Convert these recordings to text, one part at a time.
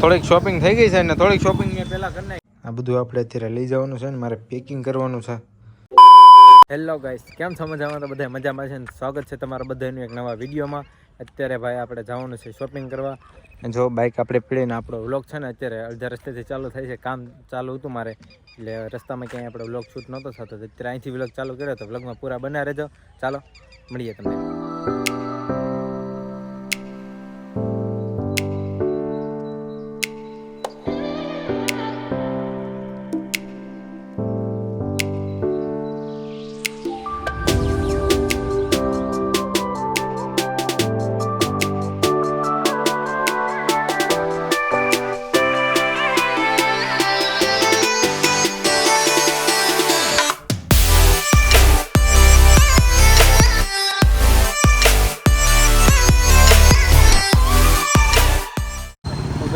થોડીક શોપિંગ થઈ ગઈ છે ને થોડીક શોપિંગ મેં પહેલાં કરી નાખી. આ બધું આપણે અત્યારે લઈ જવાનું છે ને મારે પેકિંગ કરવાનું છે. હેલો ગાઈસ કેમ છો મજામાં? તો બધા મજામાં છે ને સ્વાગત છે તમારા બધાનું એક નવા વિડીયોમાં. અત્યારે ભાઈ આપણે જવાનું છે શોપિંગ કરવા. જો બાઇક આપણે પીડીને આપણો વ્લોગ છે ને અત્યારે અડધા રસ્તેથી ચાલુ થાય છે. કામ ચાલુ હતું મારે એટલે રસ્તામાં ક્યાંય આપણે વ્લોગ શૂટ નહોતો થતો. અત્યારે અહીંથી વ્લોગ ચાલુ કર્યો તો વ્લોગમાં પૂરા બના રહેજો. ચાલો મળીએ તમને.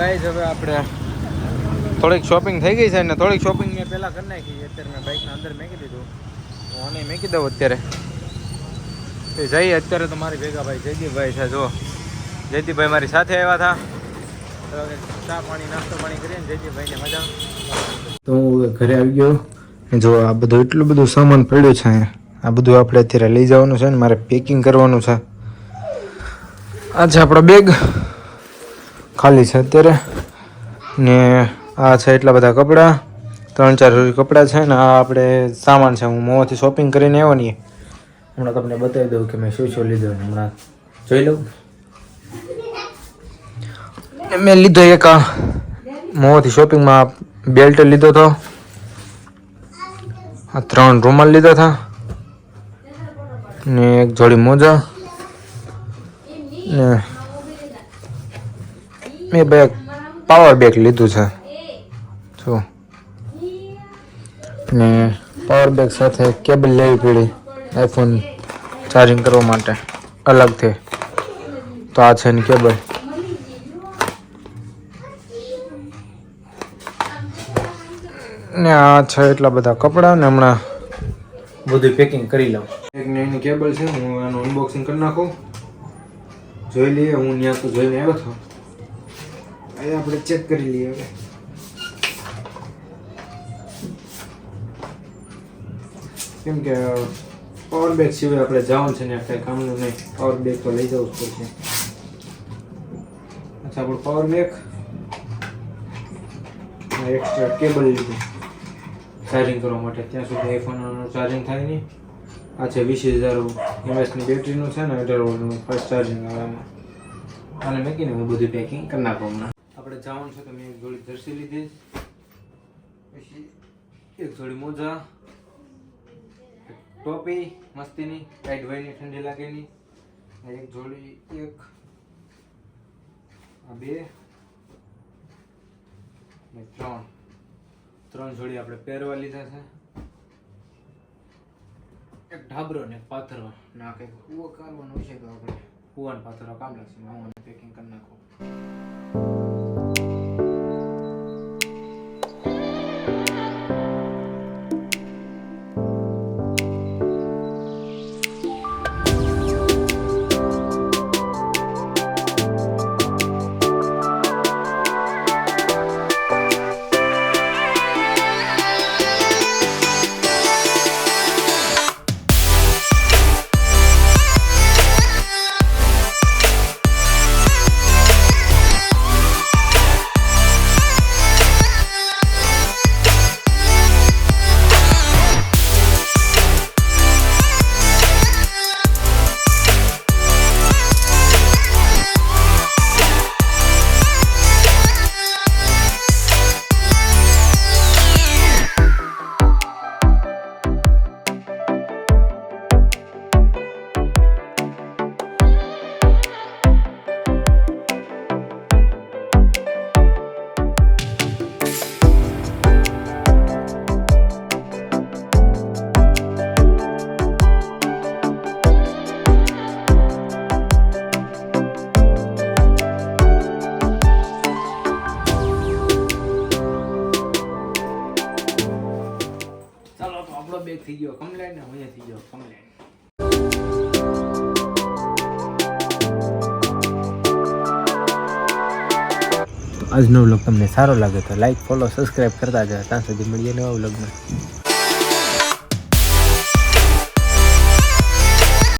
ગાઈઝ હવે આપણે થોડીક શોપિંગ થઈ ગઈ છે ને થોડીક શોપિંગ મેં પહેલાં કરી નાખી. અત્યારે મેં બાઇકના અંદર મેકી દીધું. હું આને મેકી દઉં અત્યારે. એ જઈએ, અત્યારે તો મારી ભેગા ભાઈ જયદીપભાઈ છે જો જયદીપભાઈ મારી સાથે આવ્યા હતા. ચા પાણી, નાસ્તો પાણી કરીને જયદીપભાઈને મજા. તો હું ઘરે આવી ગયો. જો આ બધું એટલું બધું સામાન પડ્યું છે આ બધું આપણે અત્યારે લઈ જવાનું છે ને મારે પેકિંગ કરવાનું છે. આ છે આપણો બેગ ખાલી છે અત્યારે. ને આ છે એટલા બધા કપડાં. ત્રણ ચાર કપડાં છે ને આ આપણે સામાન છે. હું મોંથી શોપિંગ કરીને આવ્યો નહીં હમણાં તમને બતાવી દઉં કે મેં શું શું લીધું હમણાં. જોઈ લઉં. મેં લીધો એક આ મોંથી શોપિંગમાં બેલ્ટ લીધો હતો. આ ત્રણ રૂમાલ લીધા હતા. ને એક જોડી મોજા. ને મેં બે પાવર બેગ લીધું છે. જો. ને પાવર બેગ સાથે કેબલ લેવી પડી આઈફોન ચાર્જિંગ કરવા માટે. અલગથી. તો આ છે ને કેબલ. ને આ છે એટલા બધા કપડાં ને હમણાં બધું પેકિંગ કરી લઉં. એક નાની એની કેબલ છે, હું આનું અનબોક્સિંગ કરી નાખું. જોઈ લઈએ, હું ત્યાં તો જોઈને આવ્યો હતો એ આપણે ચેક કરી લઈએ હવે. કેમ કે પાવર બેગ સિવાય આપણે જવાનું છે ને આપણે કામનું નહીં. પાવર બેગ તો લઈ જવું જ પડશે. અચ્છા, આપણું પાવર બેગ એક્સ્ટ્રા કેબલ લીધું. ચાર્જિંગ કરવા માટે. ત્યાં સુધી આઈફોનનું ચાર્જિંગ થાય નહીં. આ છે વીસ હજાર એમએસની બેટરીનું છે ને, અઢાર વોલ્ટનું ફાસ્ટ ચાર્જિંગ આવે અને અને મેકીને હું બધું પેકિંગ કરી નાખું હમણાં. આપણે જવાનું છે તો મેં એક જોડી જર્સી લીધી. પછી એક જોડી મોજા ટોપી મસ્તીની, ટાઈટ વાયની ઠંડી લાગેની એક જોડી એક, આ બે, ને ત્રણ. ત્રણ જોડી આપણે પહેરવા લીધા છે. એક ઢાબરો ને પાથરો ના કંઈક કૂવો કરવાનો છે તો આપણે કૂવાને પાથરો કામ લાગશે હું પેકિંગ કરી નાખું બેગ થઈ ગયો કમલેટ ને હું થઈ ગયો કમલેટ આજનો વ્લોગ તમને સારો લાગે તો લાઈક ફોલો સબસ્ક્રાઈબ કરતા જાય ત્યાં સુધી મળીએ નવા વ્લોગમાં